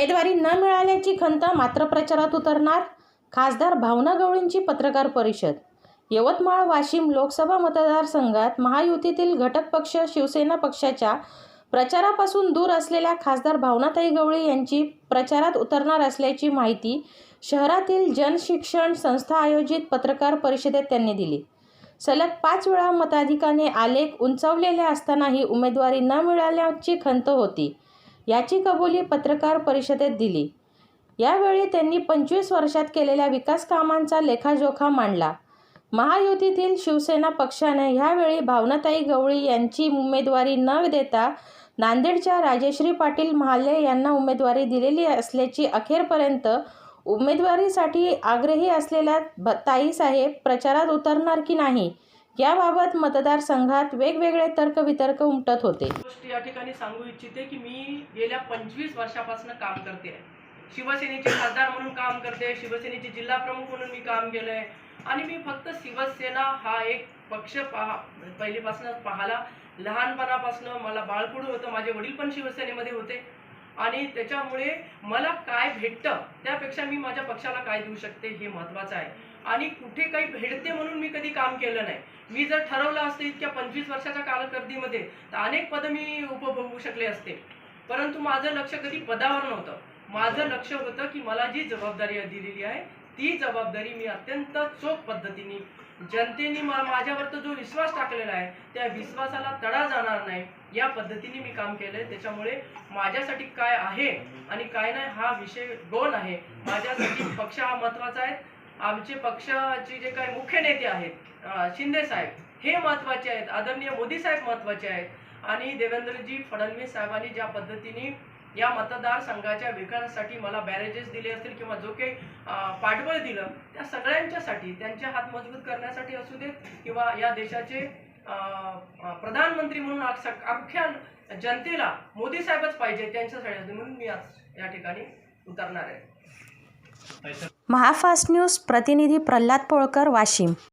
उमेदवारी न मिळाल्याची खंत मात्र प्रचारात उतरणार? खासदार भावना गवळींची पत्रकार परिषद. यवतमाळ वाशिम लोकसभा मतदारसंघात महायुतीतील घटक पक्ष शिवसेना पक्षाच्या प्रचारापासून दूर असलेल्या खासदार भावनाताई गवळी यांची प्रचारात उतरणार असल्याची माहिती शहरातील जनशिक्षण संस्था आयोजित पत्रकार परिषदेत त्यांनी दिली. सलग पाच वेळा मताधिकाने आलेख उंचावलेले असतानाही उमेदवारी न मिळाल्याची खंत होती. याची कबुली पत्रकार परिषदेत दिली. यावेळी त्यांनी पंचवीस वर्षात केलेल्या विकास कामांचा लेखाजोखा मांडला. महायुतीतील शिवसेना पक्षाने ह्यावेळी भावनाताई गवळी यांची उमेदवारी न देता नांदेडच्या राजेश्री पाटील महाले यांना उमेदवारी दिलेली असल्याची अखेरपर्यंत उमेदवारीसाठी आग्रही असलेल्या भ- ताईसाहेब प्रचारात उतरणार की नाही? याबाबत मतदारसंघात वेगवेगळे तर्कवितर्क उमटत होते. गोष्ट या ठिकाणी सांगू इच्छिते की मी गेल्या पंचवीस वर्षापासून काम करते. शिवसेनेचे खासदार म्हणून काम करते शिवसेनेचे जिल्हा प्रमुख म्हणून मी काम केलंय. आणि मी फक्त शिवसेना हा एक पक्ष पहा पहिलीपासूनच पाहाला. लहानपणापासून मला बाळकुडू होतं माझे वडील पण शिवसेनेमध्ये होते. आणि त्याच्यामुळे मला काय भेटतं त्यापेक्षा मी माझ्या पक्षाला काय देऊ शकते हे महत्त्वाचं आहे. आणि कुठे काही भेटते म्हणून मी कधी काम केलं नाही. मी जर ठरवलं असतं इतक्या पंचवीस वर्षाच्या कालखर्दीमध्ये तर अनेक पदं मी उपभोगू शकले असते. परंतु माझं लक्ष कधी पदावर नव्हतं. माझं लक्ष होतं की मला जी जबाबदारी दिलेली आहे ती जबाबदारी मी अत्यंत चोख पद्धतीने जनतेने मा- माझ्यावर जो विश्वास टाकलेला आहे त्या विश्वासाला तडा जाणार नाही या पद्धतीने मी काम केलंय. त्याच्यामुळे माझ्यासाठी काय आहे आणि काय नाही हा विषय दोन आहे. माझ्यासाठी पक्ष हा महत्त्वाचा आहे. आमचे पक्षाचे जे काही मुख्य नेते आहेत शिंदे साहेब हे महत्त्वाचे आहेत. आदरणीय मोदी साहेब महत्त्वाचे आहेत. आणि देवेंद्रजी फडणवीस साहेबांनी ज्या पद्धतीने या मतदारसंघाच्या विकासासाठी मला बॅरेजेस दिले असतील किंवा जो काही पाठबळ दिलं त्या सगळ्यांच्यासाठी त्यांचे हात मजबूत करण्यासाठी असू देत किंवा या देशाचे प्रधानमंत्री म्हणून अख्ख्या जनतेला मोदी साहेबच पाहिजे त्यांच्यासाठी म्हणून मी आज या ठिकाणी उतरणार आहे. महाफास्ट न्यूज प्रतिनिधी प्रल्हाद पोळकर वाशिम.